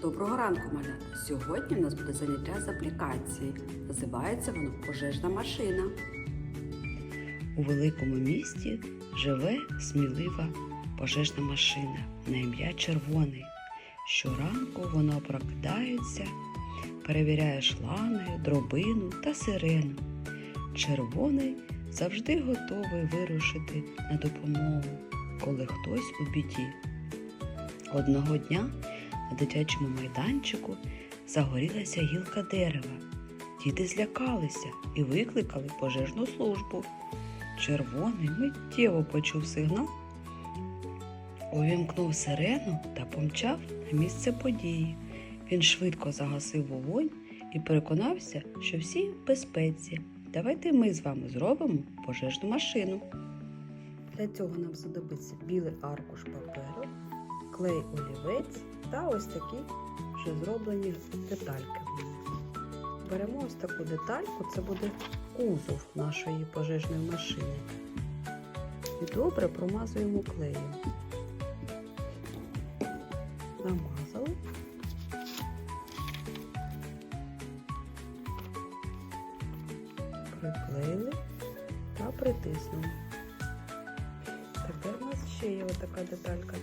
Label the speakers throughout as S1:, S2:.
S1: Доброго ранку, малята! Сьогодні у нас буде заняття з аплікації. Називається воно пожежна машина. У великому місті живе смілива пожежна машина на ім'я Червоний. Щоранку вона прокидається, перевіряє шланги, дробину та сирену. Червоний завжди готовий вирушити на допомогу, коли хтось у біді. Одного дня на дитячому майданчику загорілася гілка дерева. Діти злякалися і викликали пожежну службу. Червоний миттєво почув сигнал, увімкнув сирену та помчав на місце події. Він швидко загасив вогонь і переконався, що всі в безпеці. Давайте ми з вами зробимо пожежну машину. Для цього нам знадобиться білий аркуш паперу, клей олівець та ось такі вже зроблені детальки. Беремо ось таку детальку, це буде кузов нашої пожежної машини. І добре промазуємо клеєм. Намазали. Приклеїли та притиснули. Тепер у нас ще є така деталька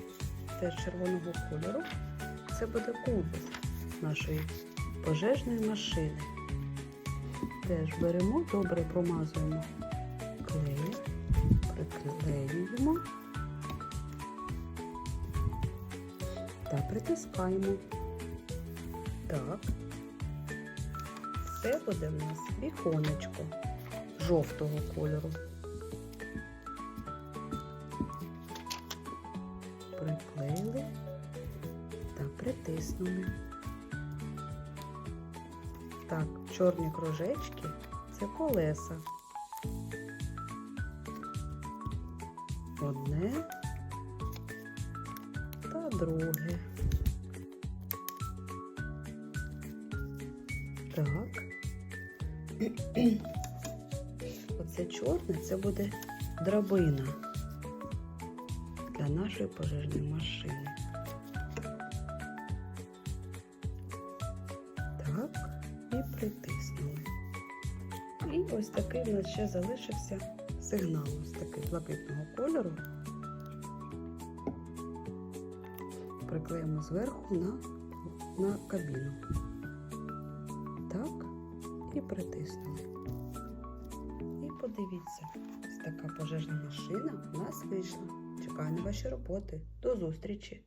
S1: теж червоного кольору. Це буде кузов нашої пожежної машини. Теж беремо, добре промазуємо клеєм, приклеюємо та притискаємо. Так. Це буде в нас віконечко жовтого кольору. Приклеїли та притиснули. Так, чорні кружечки це колеса. Одне та друге. Так. Оце чорне це буде драбина для нашої пожежної машини. Так, і притиснули. І ось такий в нас ще залишився сигнал, ось такий блакитного кольору. Приклеїмо зверху на, на кабіну. Так, і притиснули. І подивіться, ось така пожежна машина у нас вийшла. Чекаю на ваші роботи. До зустрічі!